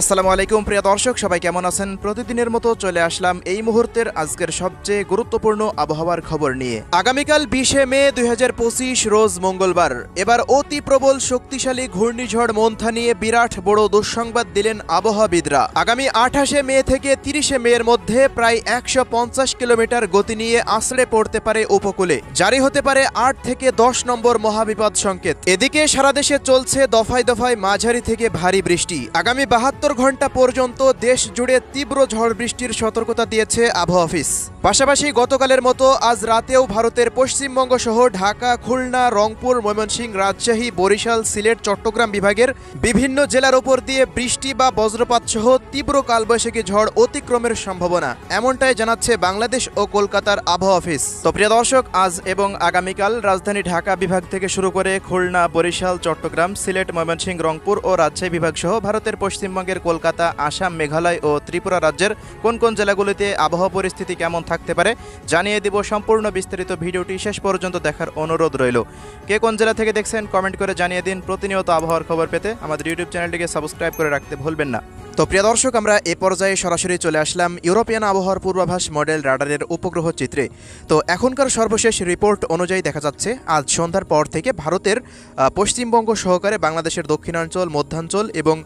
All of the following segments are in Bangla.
আসসালামু আলাইকুম, প্রিয় দর্শক, সবাই কেমন আছেন? প্রতিদিনের মতো চলে আসলাম এই মুহূর্তের আজকের সবচেয়ে গুরুত্বপূর্ণ আবহাওয়ার খবর নিয়ে। আগামীকাল বিশে মে দুই রোজ মঙ্গলবার। এবার অতি প্রবল শক্তিশালী ঘূর্ণিঝড় মন্থা নিয়ে বিরাট বড় দুঃসংবাদ দিলেন আবহাওয়াবিদরা। আগামী আঠাশে মে থেকে তিরিশে মে এর মধ্যে প্রায় একশো পঞ্চাশ কিলোমিটার গতি নিয়ে আছড়ে পড়তে পারে উপকূলে। জারি হতে পারে আট থেকে দশ নম্বর মহাবিপদ সংকেত। এদিকে সারা দেশে চলছে দফায় দফায় মাঝারি থেকে ভারী বৃষ্টি। আগামী বাহাত্তর ঘণ্টা পর্যন্ত দেশ জুড়ে তীব্র ঝড় বৃষ্টির সতর্কতা দিয়েছে আবহাওয়া অফিস। পাশাপাশি গতকালের মতো আজ রাতেও ভারতের পশ্চিমবঙ্গ সহ ঢাকা, খুলনা, রংপুর, ময়মনসিংহ, রাজশাহী, বরিশাল, সিলেট, চট্টগ্রাম বিভাগের বিভিন্ন জেলার উপর দিয়ে বৃষ্টি বা বজ্রপাত সহ তীব্র কালবৈশাখী ঝড় অতিক্রমের সম্ভাবনা, এমনটাই জানাচ্ছে বাংলাদেশ ও কলকাতার আবহাওয়া অফিস। তো প্রিয় দর্শক, আজ এবং আগামীকাল রাজধানী ঢাকা বিভাগ থেকে শুরু করে খুলনা, বরিশাল, চট্টগ্রাম, সিলেট, ময়মনসিংহ, রংপুর ও রাজশাহী বিভাগ সহ ভারতের পশ্চিমবঙ্গের কলকাতা, আসাম, মেঘালয় ও ত্রিপুরা রাজ্যের কোন কোন জেলাগুলিতে আবহাওয়া পরিস্থিতি কেমন থাকতে পারে জানিয়ে দিব সম্পূর্ণ বিস্তারিত ভিডিওটি শেষ পর্যন্ত দেখার অনুরোধ রইল। কে কোন জেলা থেকে দেখছেন কমেন্ট করে জানিয়ে দিন প্রতিনিয়ত আবহাওয়ার খবর পেতে। আমাদের ইউটিউব চ্যানেলটিকে সাবস্ক্রাইব করে রাখতে ভুলবেন না। তো প্রিয় দর্শক, আমরা এ পর্যায়ে সরাসরি চলে আসলাম ইউরোপিয়ান আবহাওয়ার পূর্বাভাস মডেল রাডারের উপগ্রহ চিত্রে। তো এখনকার সর্বশেষ রিপোর্ট অনুযায়ী দেখা যাচ্ছে, আজ সন্ধ্যার পর থেকে ভারতের পশ্চিমবঙ্গ সহকারে বাংলাদেশের দক্ষিণাঞ্চল, মধ্যাঞ্চল এবং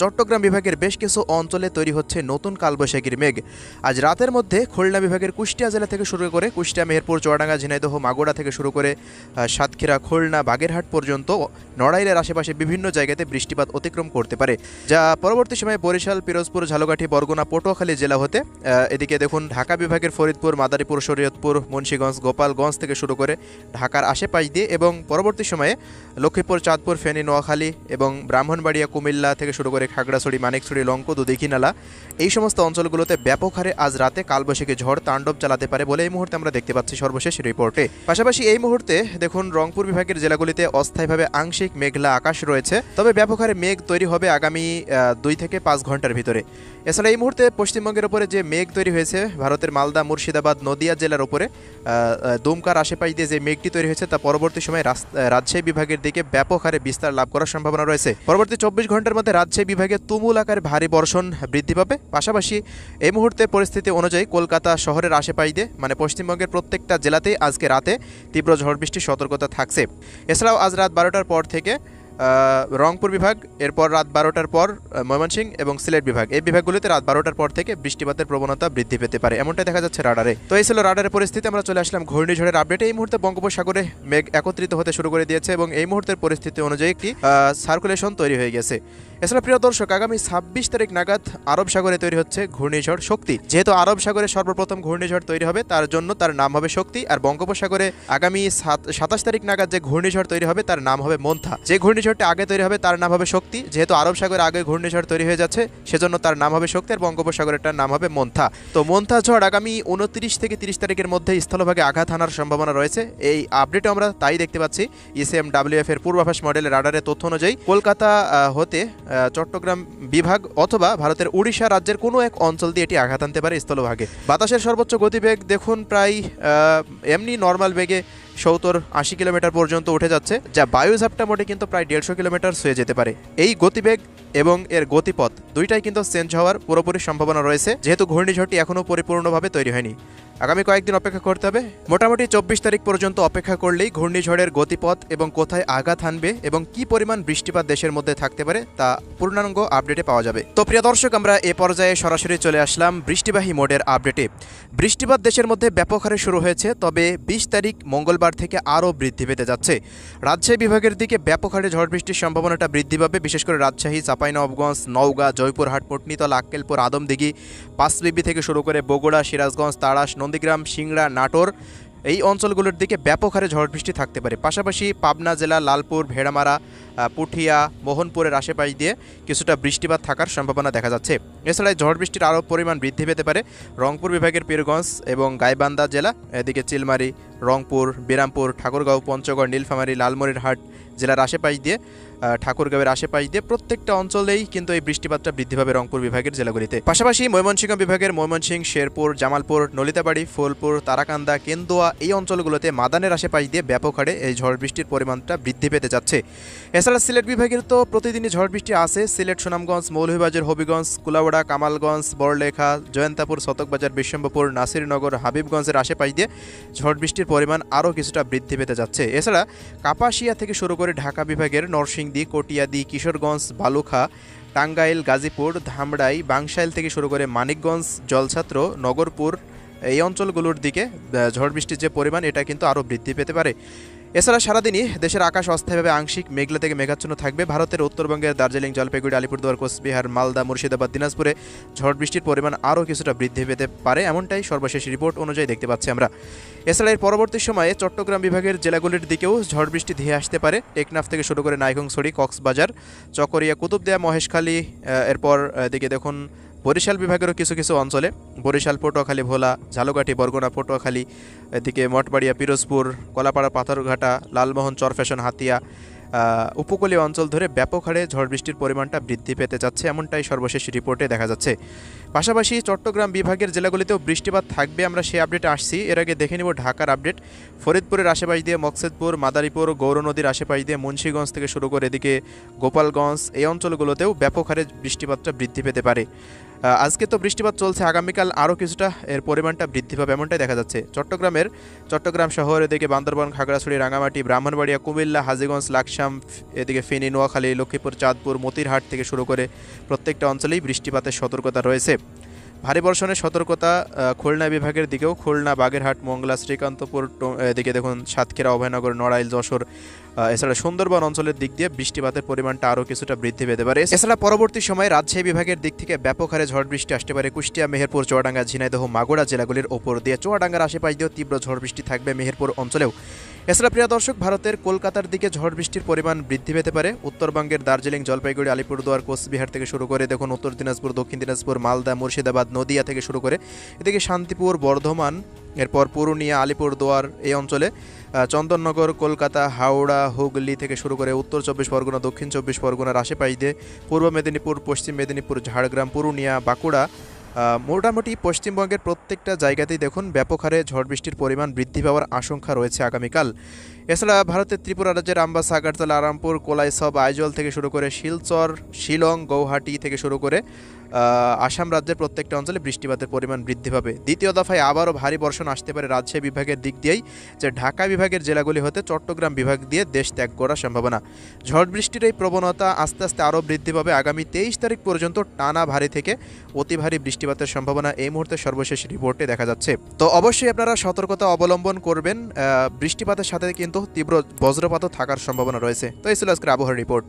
চট্টগ্রাম বিভাগের বেশ কিছু অঞ্চলে তৈরি হচ্ছে নতুন কালবৈশাখীর মেঘ। আজ রাতের মধ্যে খুলনা বিভাগের কুষ্টিয়া জেলা থেকে শুরু করে কুষ্টিয়া, মেহেরপুর, চুয়াডাঙ্গা, ঝিনাইদহ, মাগুরা থেকে শুরু করে সাতক্ষীরা, খুলনা, বাগেরহাট পর্যন্ত নড়াইলের আশেপাশে বিভিন্ন জায়গাতে বৃষ্টিপাত অতিক্রম করতে পারে। যা পরবর্তী সময়ে বরিশাল, পিরোজপুর, ঝালকাঠি, বরগুনা, পটুয়াখালী জেলা হতে এদিকে দেখুন ঢাকা বিভাগের ফরিদপুর, মাদারীপুর, শরীয়তপুর, মুন্সীগঞ্জ, গোপালগঞ্জ থেকে শুরু করে ঢাকার আশেপাশ দিয়ে এবং পরবর্তী সময়ে লক্ষ্মীপুর, চাঁদপুর, ফেনী, নোয়াখালী এবং ব্রাহ্মণবাড়িয়া, কুমিল্লা থেকে শুরু করে খাগড়াছড়ি মানিকছড়ি লঙ্কদু দীঘিনালা এই সমস্ত অঞ্চলগুলোতে ব্যাপক হারে আজ রাতে কালবৈশাখী ঝড় তাণ্ডব চালাতে পারে বলে এই মুহূর্তে আমরা দেখতে পাচ্ছি সর্বশেষ রিপোর্টে। পাশাপাশি এই মুহূর্তে দেখুন, রংপুর বিভাগের জেলাগুলিতে অস্থায়ীভাবে আংশিক মেঘলা আকাশ রয়েছে। তবে ব্যাপক হারে মেঘ তৈরি হবে আগামী দুই থেকে পাঁচ ঘণ্টার ভিতরে। এছাড়া এই মুহূর্তে পশ্চিমবঙ্গের উপরে যে মেঘ তৈরি হয়েছে, ভারতের মালদা, মুর্শিদাবাদ, নদিয়া জেলার উপরে দুমকার আশেপাশ দিয়ে যে মেঘটি তৈরি হয়েছে, তা পরবর্তী সময়ে রাজশাহী বিভাগের দিকে ব্যাপক হারে বিস্তার লাভ করার সম্ভাবনা রয়েছে। পরবর্তী চব্বিশ ঘণ্টার মধ্যে রাজশাহী বিভাগে তুমুল আকারে ভারী বর্ষণ বৃদ্ধি পাবে। পাশাপাশি এই মুহূর্তে পরিস্থিতি অনুযায়ী কলকাতা শহরের আশেপাশ মানে পশ্চিমবঙ্গের প্রত্যেকটা জেলাতেই আজকে রাতে তীব্র ঝড় বৃষ্টির সতর্কতা থাকছে। এছাড়াও আজ রাত বারোটার পর থেকে রংপুর বিভাগ, এরপর রাত বারোটার পর ময়মনসিংহ এবং সিলেট বিভাগ। এই বিভাগগুলিতে রাত বারোটার পর থেকে বৃষ্টিপাতের প্রবণতা বৃদ্ধি পেতে পারে। এমনটাই দেখা যাচ্ছে রাডারে। তো এই ছিল রাডারের পরিস্থিতি। আমরা চলে আসলাম ঘূর্ণিঝড়ের আপডেটে এই মুহূর্তে বঙ্গোপসাগরে মেঘ একত্রিত হতে শুরু করে দিয়েছে এবং এই মুহূর্তের পরিস্থিতি অনুযায়ী একটি সার্কুলেশন তৈরি হয়ে গেছে। এছাড়া প্রিয় দর্শক, আগামী ছাব্বিশ তারিখ নাগাদ আরব সাগরে তৈরি হচ্ছে ঘূর্ণিঝড় শক্তি। যেহেতু আরব সাগরে সর্বপ্রথম ঘূর্ণিঝড় তৈরি হবে, তার জন্য তার নাম হবে শক্তি, আর বঙ্গোপসাগরে আগামী সাতাশ তারিখ নাগাদ যে ঘূর্ণিঝড় তৈরি হবে, তার নাম হবে মন্থা। যে ঘূর্ণিঝড়টি আগে তৈরি হবে, তার নাম হবে শক্তি। যেহেতু আরব সাগরে আগে ঘূর্ণিঝড় তৈরি হয়ে যাচ্ছে, সেজন্য তার নাম হবে শক্তি, আর বঙ্গোপসাগরেরটার নাম হবে মন্থা। তো মন্থা ঝড় আগামী উনত্রিশ থেকে তিরিশ তারিখের মধ্যে স্থলভাগে আঘাত হানার সম্ভাবনা রয়েছে। এই আপডেটে আমরা তাই দেখতে পাচ্ছি। ইসিএম ডাব্লিউএফ এর পূর্বাভাস মডেলের রাডারের তথ্য অনুযায়ী, কলকাতা হতে চট্টগ্রাম বিভাগ অথবা ভারতের উড়িষ্যা রাজ্যের কোনো এক অঞ্চল দিয়ে এটি আঘাত আনতে পারে স্থলভাগে। বাতাসের সর্বোচ্চ গতিবেগ দেখুন প্রায় এমনি নর্মাল বেগে সত্তর আশি কিলোমিটার পর্যন্ত উঠে যাচ্ছে, যা বায়ু ঝাপটা মোটে কিন্তু প্রায় দেড়শো কিলোমিটার ছুঁয়ে যেতে পারে। এই গতিবেগ এবং এর গতিপথ দুইটাই কিন্তু চেঞ্জ হওয়ার পুরোপুরি সম্ভাবনা রয়েছে, যেহেতু ঘূর্ণিঝড়টি এখনও পরিপূর্ণভাবে তৈরি হয়নি। আগামী কয়েকদিন অপেক্ষা করতে হবে। মোটামুটি চব্বিশ তারিখ পর্যন্ত অপেক্ষা করলেই ঘূর্ণিঝড়ের গতিপথ এবং কোথায় আঘাত হানবে এবং কি পরিমাণ বৃষ্টিপাত দেশের মধ্যে থাকতে পারে তা পূর্ণাঙ্গ আপডেটে পাওয়া যাবে। তো প্রিয় দর্শক, আমরা এ পর্যায়ে সরাসরি চলে আসলাম বৃষ্টিবাহী মোডের আপডেটে। বৃষ্টিপাত দেশের মধ্যে ব্যাপক হারে শুরু হয়েছে, তবে বিশ তারিখ মঙ্গলবার থেকে আরও বৃদ্ধি পেতে যাচ্ছে। রাজশাহী বিভাগের দিকে ব্যাপক হারে ঝড় বৃষ্টির সম্ভাবনাটা বৃদ্ধি পাবে। বিশেষ করে রাজশাহী, চাঁপাইনবাবগঞ্জ, নওগাঁ জয়পুরহাট পটনিতলা, আক্কেলপুর, আদমদিঘি পাঁচবিবি থেকে শুরু করে বগুড়া, সিরাজগঞ্জ, তাড়াশ, নন্দীগ্রাম, সিংড়া, নাটোর এই অঞ্চলগুলোর দিকে ব্যাপক হারে ঝড় বৃষ্টি থাকতে পারে। পাশাপাশি পাবনা জেলা, লালপুর, ভেড়ামারা পুঠিয়া, মোহনপুরের আশেপাশ দিয়ে কিছুটা বৃষ্টিপাত থাকার সম্ভাবনা দেখা যাচ্ছে। এছাড়া ঝড় বৃষ্টির আরও পরিমাণ বৃদ্ধি পেতে পারে রংপুর বিভাগের পীরগঞ্জ এবং গাইবান্ধা জেলা, এদিকে চিলমারি রংপুর, বিরামপুর, ঠাকুরগাঁও, পঞ্চগড়, নীলফামারী, লালমনিরহাট জেলার আশেপাশ দিয়ে ঠাকুরগাঁওয়ের আশেপাশ দিয়ে প্রত্যেকটা অঞ্চলেই কিন্তু এই বৃষ্টিপাতটা বৃদ্ধি পাবে রংপুর বিভাগের জেলাগুলিতে। পাশাপাশি ময়মনসিংহ বিভাগের ময়মনসিংহ, শেরপুর, জামালপুর, নলিতাবাড়ি, ফুলপুর, তারাকান্দা, কেন্দুয়া এই অঞ্চলগুলোতে মাদানের আশেপাশ দিয়ে ব্যাপক হারে এই ঝড় বৃষ্টির পরিমাণটা বৃদ্ধি পেতে যাচ্ছে। এছাড়া সিলেট বিভাগের তো প্রতিদিনই ঝড় বৃষ্টি আছে সিলেট, সুনামগঞ্জ, মৌলভীবাজার, হবিগঞ্জ কুলাউড়া কামালগঞ্জ, বড়লেখা, জয়ন্তাপুর শতকবাজার বিশ্বম্বপুর নাসিরনগর, হাবিবগঞ্জের আশেপাশ দিয়ে ঝড় বৃষ্টির পরিমাণ আরও কিছুটা বৃদ্ধি পেতে যাচ্ছে। এছাড়া কাপাসিয়া থেকে শুরু করে ঢাকা বিভাগের নরসিংদী, কটিয়াদি, কিশোরগঞ্জ, বালুখা, টাঙ্গাইল, গাজীপুর ধামড়াই বাংশাইল থেকে শুরু করে মানিকগঞ্জ, জলছাত্র, নগরপুর এই অঞ্চলগুলোর দিকে ঝড় বৃষ্টির যে পরিমাণ, এটা কিন্তু আরও বৃদ্ধি পেতে পারে। এছাড়া সারাদিনই দেশের আকাশ অস্থায়ীভাবে আংশিক মেঘলা থেকে মেঘাচ্ছন্ন থাকবে। ভারতের উত্তরবঙ্গের দার্জিলিং, জলপাইগুড়ি, আলিপুরদুয়ার, কোচবিহার, মালদা, মুর্শিদাবাদ, দিনাজপুরে ঝড় বৃষ্টির পরিমাণ আরও কিছুটা বৃদ্ধি পেতে পারে এমনটাই সর্বশেষ রিপোর্ট অনুযায়ী দেখতে পাচ্ছি আমরা। এছাড়া এর পরবর্তী সময়ে চট্টগ্রাম বিভাগের জেলাগুলির দিকেও ঝড় বৃষ্টি ধেয়ে আসতে পারে। টেকনাফ থেকে শুরু করে নাইগংছড়ি কক্সবাজার, চকরিয়া, কুতুবদিয়া, মহেশখালী এরপর এদিকে দেখুন বরিশাল বিভাগেরও কিছু কিছু অঞ্চলে, বরিশাল, পটুয়াখালী, ভোলা, ঝালকাঠি, বরগুনা, পটুয়াখালী, এদিকে মঠবাড়িয়া, পিরোজপুর, কলাপাড়া, পাথরঘাটা, লালমোহন, চরফ্যাশন, হাতিয়া উপকূলীয় অঞ্চল ধরে ব্যাপক হারে ঝড় বৃষ্টির পরিমাণটা বৃদ্ধি পেতে যাচ্ছে, এমনটাই সর্বশেষ রিপোর্টে দেখা যাচ্ছে। পাশাপাশি চট্টগ্রাম বিভাগের জেলাগুলিতেও বৃষ্টিপাত থাকবে, আমরা সেই আপডেটে আসছি। এর আগে দেখে নিব ঢাকার আপডেট। ফরিদপুরের আশেপাশ দিয়ে মকসেদপুর, মাদারীপুর, গৌর নদীর আশেপাশ দিয়ে মুন্সীগঞ্জ থেকে শুরু করে এদিকে গোপালগঞ্জ, এই অঞ্চলগুলোতেও ব্যাপক হারে বৃষ্টিপাতটা বৃদ্ধি পেতে পারে। আজকে তো বৃষ্টিপাত চলছে, আগামীকাল আরও কিছুটা এর পরিমাণটা বৃদ্ধি পাবে, এমনটাই দেখা যাচ্ছে। চট্টগ্রামের, চট্টগ্রাম শহর এদিকে বান্দরবান, খাগড়াছড়ি রাঙামাটি ব্রাহ্মণবাড়িয়া, কুমিল্লা, হাজিগঞ্জ, লাকসাম ফ- এদিকে ফেনী, নোয়াখালী, লক্ষ্মীপুর, চাঁদপুর, মতিরহাট থেকে শুরু করে প্রত্যেকটা অঞ্চলেই বৃষ্টিপাতের সতর্কতা রয়েছে। ভারী বর্ষণের সতর্কতা খুলনা বিভাগের দিকেও খুলনা, বাগেরহাট, মংলা, শ্রীকান্তপুর এদিকে দেখুন সাতক্ষীরা অভয়নগর নড়াইল, যশোর এছাড়া সুন্দরবন অঞ্চলের দিক দিয়ে বৃষ্টিপাতের পরিমাণটা আরও কিছুটা বৃদ্ধি পেতে পারে। এছাড়া পরবর্তী সময়ে রাজশাহী বিভাগের দিক থেকে ব্যাপক হারে ঝড় বৃষ্টি আসতে পারে। কুষ্টিয়া, মেহেরপুর, চুয়াডাঙ্গা, ঝিনাইদহ, মাগুরা জেলাগুলির ওপর দিয়ে। চুয়াডাঙ্গার আশেপাশ দিয়েও তীব্র ঝড় বৃষ্টি থাকবে মেহেরপুর অঞ্চলেও। এছাড়া প্রিয় দর্শক, ভারতের কলকাতার দিকে ঝড় বৃষ্টির পরিমাণ বৃদ্ধি পেতে পারে। উত্তরবঙ্গের দার্জিলিং, জলপাইগুড়ি, আলিপুরদুয়ার, কোচবিহার থেকে শুরু করে দেখুন উত্তর দিনাজপুর, দক্ষিণ দিনাজপুর, মালদা, মুর্শিদাবাদ, নদিয়া থেকে শুরু করে এদিকে শান্তিপুর, বর্ধমান, এরপর পুরুলিয়া, আলিপুরদুয়ার এই অঞ্চলে চন্দননগর, কলকাতা, হাওড়া, হুগলি থেকে শুরু করে উত্তর চব্বিশ পরগনা, দক্ষিণ চব্বিশ পরগনার আশেপাশ, পূর্ব মেদিনীপুর, পশ্চিম মেদিনীপুর, ঝাড়গ্রাম, পুরুলিয়া, বাঁকুড়া মোটামুটি পশ্চিমবঙ্গের প্রত্যেকটা জায়গাতেই দেখুন ব্যাপক হারে ঝড় বৃষ্টির পরিমাণ বৃদ্ধি পাওয়ার আশঙ্কা রয়েছে আগামীকাল। এছাড়া ভারতের ত্রিপুরা রাজ্যের আম্বা আগারতলা আরামপুর, কোলাইসব, আইজল থেকে শুরু করে শিলচর, শিলং, গৌহাটি থেকে শুরু করে আসাম রাজ্যের প্রত্যেকটা অঞ্চলে বৃষ্টিপাতের পরিমাণ বৃদ্ধি পাবে। দ্বিতীয় দফায় আবারও ভারী বর্ষণ আসতে পারে রাজশাহী বিভাগের দিক দিয়েই, যে ঢাকা বিভাগের জেলাগুলি হতে চট্টগ্রাম বিভাগ দিয়ে দেশ ত্যাগ করার সম্ভাবনা। ঝড় বৃষ্টির এই প্রবণতা আস্তে আস্তে আরও বৃদ্ধি পাবে আগামী তেইশ তারিখ পর্যন্ত টানা ভারী থেকে অতি ভারী বৃষ্টিপাতের সম্ভাবনা এই মুহূর্তে সর্বশেষ রিপোর্টে দেখা যাচ্ছে। তো অবশ্যই আপনারা সতর্কতা অবলম্বন করবেন বৃষ্টিপাতের সাথে কিন্তু তীব্র বজ্রপাতও থাকার সম্ভাবনা রয়েছে। তো এই ছিল আজকের আবহাওয়ার রিপোর্ট।